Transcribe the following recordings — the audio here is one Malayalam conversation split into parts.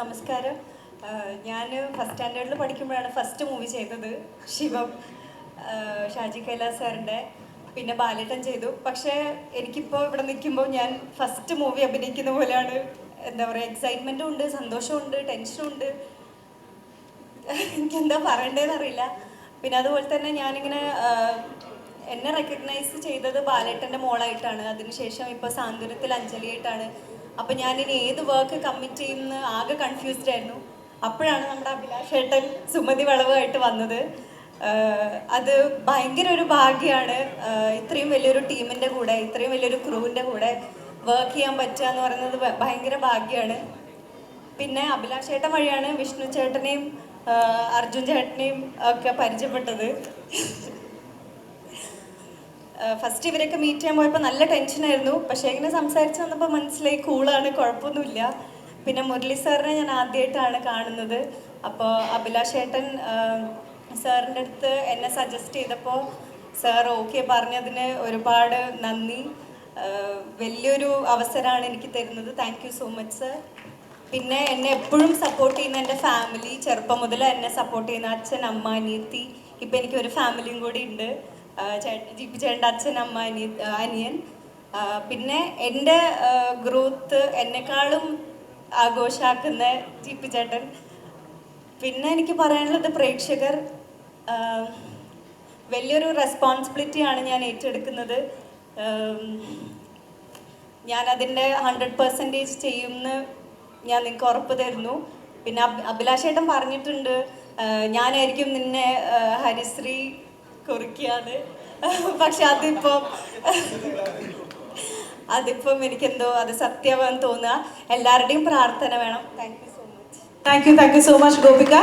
നമസ്കാരം. ഞാൻ ഫസ്റ്റ് സ്റ്റാൻഡേർഡിൽ പഠിക്കുമ്പോഴാണ് ഫസ്റ്റ് മൂവി ചെയ്തത്. ശിവം. ഷാജി കൈലാസ് സാറിന്റെ പിന്നെ ബാലേട്ടൻ ചെയ്തു. പക്ഷേ എനിക്കിപ്പോൾ ഇവിടെ നിൽക്കുമ്പോൾ ഞാൻ ഫസ്റ്റ് മൂവി അഭിനയിക്കുന്ന പോലെയാണ്. എന്താ പറയുക എക്സൈറ്റ്മെന്റും ഉണ്ട് സന്തോഷമുണ്ട് ടെൻഷനും ഉണ്ട്. എനിക്കെന്താ പറയണ്ടേന്ന് അറിയില്ല പിന്നെ അതുപോലെ തന്നെ ഞാനിങ്ങനെ എന്നെ റെക്കഗ്നൈസ് ചെയ്തത് ബാലേട്ടന്റെ മോളായിട്ടാണ്. അതിനുശേഷം ഇപ്പോൾ സാന്ത്വനത്തിൽ അഞ്ജലിയായിട്ടാണ്. അപ്പോൾ ഞാനിനി ഏത് വർക്ക് കമ്മിറ്റ് ചെയ്യുന്ന ആകെ കൺഫ്യൂസ്ഡ് ആയിരുന്നു. അപ്പോഴാണ് നമ്മുടെ അഭിലാഷേട്ടൻ സുമതി വളവുമായിട്ട് വന്നത്. അത് ഭയങ്കര ഒരു ഭാഗ്യമാണ് ഇത്രയും വലിയൊരു ടീമിന്റെ കൂടെ ഇത്രയും വലിയൊരു ക്രൂവിന്റെ കൂടെ വർക്ക് ചെയ്യാൻ പറ്റുക എന്ന് പറയുന്നത് ഭയങ്കര ഭാഗ്യമാണ് പിന്നെ അഭിലാഷ് ചേട്ടൻ വഴിയാണ് വിഷ്ണു ചേട്ടനെയും അർജുൻ ചേട്ടനെയും ഒക്കെ പരിചയപ്പെട്ടത്. ഫസ്റ്റ് ഇവരൊക്കെ മീറ്റ് ചെയ്യാൻ പോയപ്പോൾ നല്ല ടെൻഷനായിരുന്നു പക്ഷേ ഇങ്ങനെ സംസാരിച്ച് വന്നപ്പോൾ മനസ്സിലായി കൂളാണ് കുഴപ്പമൊന്നുമില്ല. പിന്നെ മുരളി സാറിനെ ഞാൻ ആദ്യമായിട്ടാണ് കാണുന്നത്. അപ്പോൾ അഭിലാഷ് ഏട്ടൻ സാറിന്റെ അടുത്ത് എന്നെ സജസ്റ്റ് ചെയ്തപ്പോൾ സാർ ഓക്കെ പറഞ്ഞതിന് ഒരുപാട് നന്ദി. വലിയൊരു അവസരമാണ് എനിക്ക് തരുന്നത്. Thank you so much sir പിന്നെ എന്നെ എപ്പോഴും സപ്പോർട്ട് ചെയ്യുന്ന എന്റെ ഫാമിലി ചെറുപ്പം മുതൽ എന്നെ സപ്പോർട്ട് ചെയ്യുന്ന അച്ഛൻ അമ്മ അനിയത്തി ഇപ്പം എനിക്ക് ഒരു ഫാമിലിയും കൂടി ഉണ്ട്. ചേട്ടൻ ചേട്ടന്റെ അച്ഛൻ അമ്മ അനിയ അനിയൻ. പിന്നെ എന്റെ ഗ്രോത്ത് എന്നെക്കാളും ആഘോഷാക്കുന്ന ജിപ്പി ചേട്ടൻ. പിന്നെ എനിക്ക് പറയാനുള്ളത് പ്രേക്ഷകർ വലിയൊരു റെസ്പോൺസിബിലിറ്റിയാണ് ഞാൻ ഏറ്റെടുക്കുന്നത്. ഞാൻ അതിന്റെ ഹൺഡ്രഡ് പെർസെന്റേജ് ചെയ്യുമെന്ന് ഞാൻ നിങ്ങൾക്ക് ഉറപ്പ് തരുന്നു. പിന്നെ അഭിലാഷേട്ടൻ പറഞ്ഞിട്ടുണ്ട് ഞാനായിരിക്കും നിന്നെ ഹരിശ്രീ കുറിക്കുകയാണ്. പക്ഷെ അതിപ്പം അതിപ്പം എനിക്കെന്തോ അത് സത്യമാണെന്ന് തോന്നുക. എല്ലാവരുടെയും പ്രാർത്ഥന വേണം. Thank you so much thank you thank you so much Gopika.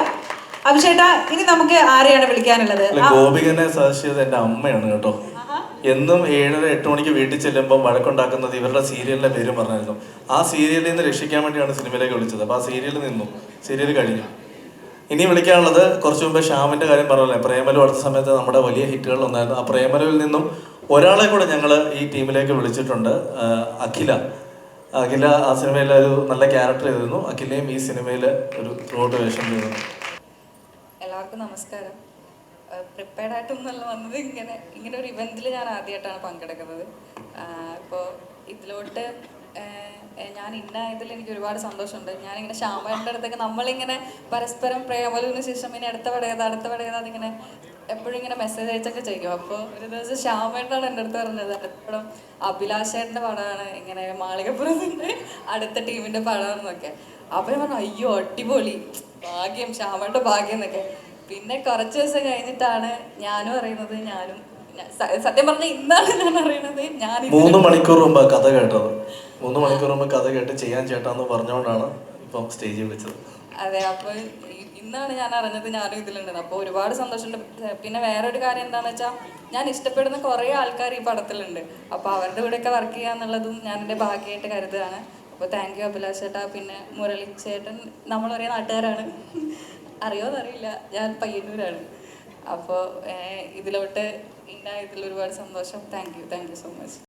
അഭിഷേട്ടാ ഇനി നമുക്ക് ആരെയാണ് വിളിക്കാനുള്ളത്? ഗോപികനെ സജസ്റ്റ് ചെയ്തത് എന്റെ അമ്മയാണ് കേട്ടോ. എന്നും ഏഴര എട്ട് മണിക്ക് വീട്ടിൽ ചെല്ലുമ്പോൾ വഴക്കുണ്ടാക്കുന്നത് ഇവരുടെ സീരിയലിന്റെ പേരും പറഞ്ഞായിരുന്നു. ആ സീരിയലിൽ നിന്ന് രക്ഷിക്കാൻ വേണ്ടിയാണ് സിനിമയിലേക്ക് വിളിച്ചത്. അപ്പൊ ആ സീരിയലിൽ നിന്നു. സീരിയൽ കഴിഞ്ഞു. ഇനി വിളിക്കാനുള്ളത് കുറച്ച് മുമ്പ് ശ്യാമിന്റെ കാര്യം പറഞ്ഞല്ലേ. പ്രേമലു അടുത്ത സമയത്ത് നമ്മുടെ വലിയ ഹിറ്റുകൾ ഒന്നായിരുന്നു. ആ പ്രേമലുവിൽ നിന്നും ഒരാളെ കൂടെ ഞങ്ങൾ ഈ ടീമിലേക്ക് വിളിച്ചിട്ടുണ്ട് അഖില. അഖില ആ സിനിമയിൽ ഒരു നല്ല ക്യാരക്ടർ ചെയ്തിരുന്നു. അഖിലയും ഈ സിനിമയിൽ ഒരു റോഡ് വേഷം ചെയ്തു. എല്ലാവർക്കും നമസ്കാരം. പ്രിപ്പയർഡ് ആയിട്ടൊന്നല്ല വന്നത്. ഇങ്ങനെ ഇങ്ങനെ ഒരു ഇവന്റിൽ ഞാൻ ആദ്യമായിട്ടാണ് പങ്കെടുക്കുന്നത്. ഇപ്പോൾ ഇതിലോട്ട് ഞാൻ ഇന്നായതിൽ എനിക്ക് ഒരുപാട് സന്തോഷമുണ്ട്. ഞാനിങ്ങനെ ശ്യാമേന്റെ അടുത്തൊക്കെ നമ്മളിങ്ങനെ പരസ്പരം പ്രേമലിന് ശേഷം ഇനി അടുത്ത പടയത് അടുത്ത പടയത് അതിങ്ങനെ എപ്പോഴും ഇങ്ങനെ മെസ്സേജ് അയച്ചൊക്കെ ചെയ്യും. അപ്പോൾ ഒരു ദിവസം ശ്യാമേട്ടനാണ് എന്റെ അടുത്ത് പറഞ്ഞത്. എപ്പോഴും അഭിലാഷേട്ടന്റെ പടമാണ്. ഇങ്ങനെ മാളികപ്പുറത്തിന്റെ അടുത്ത ടീമിന്റെ പടമാണെന്നൊക്കെ. അപ്പോൾ ഞാൻ പറഞ്ഞു അയ്യോ അടിപൊളി. ഭാഗ്യം ശ്യാമേട്ട ഭാഗ്യം എന്നൊക്കെ. പിന്നെ കുറച്ച് ദിവസം കഴിഞ്ഞിട്ടാണ് ഞാനും അറിയുന്നത് ഞാനും സത്യം പറഞ്ഞാൽ ഇന്നാണ് ഞാൻ അറിയണത്. ഞാൻ മൂന്ന് മണിക്കൂർ മുമ്പ് കഥ കേട്ടത്. മൂന്ന് മണിക്കൂർ മുമ്പ് കഥ കേട്ട് ചെയ്യാൻ ചേട്ടാന്ന് പറഞ്ഞുകൊണ്ടാണ് ഇപ്പം സ്റ്റേജിൽ വിളിച്ചത്. അതെ അപ്പോൾ ഇന്നാണ് ഞാൻ അറിഞ്ഞത് ഞാനും ഇതിലുണ്ടെന്ന് അപ്പോൾ ഒരുപാട് സന്തോഷമുണ്ട്. പിന്നെ വേറൊരു കാര്യം എന്താണെന്ന് വെച്ചാൽ ഞാൻ ഇഷ്ടപ്പെടുന്ന കുറേ ആൾക്കാർ ഈ പടത്തിലുണ്ട്. അപ്പോൾ അവരുടെ കൂടെയൊക്കെ വർക്ക് ചെയ്യുക എന്നുള്ളതും ഞാൻ എന്റെ ഭാഗ്യമായിട്ട് കരുതുകയാണ്. അപ്പോൾ താങ്ക് യു അഭിലാഷ് ചേട്ടാ പിന്നെ മുരളി ചേട്ടൻ നമ്മളൊരേ നാട്ടുകാരാണ്. അറിയോന്നറിയില്ല ഞാൻ പയ്യന്നൂരാണ്. അപ്പോൾ ഇതിലോട്ട് ഇന്ന ഇതിൽ ഒരുപാട് സന്തോഷം. Thank you. Thank you so much.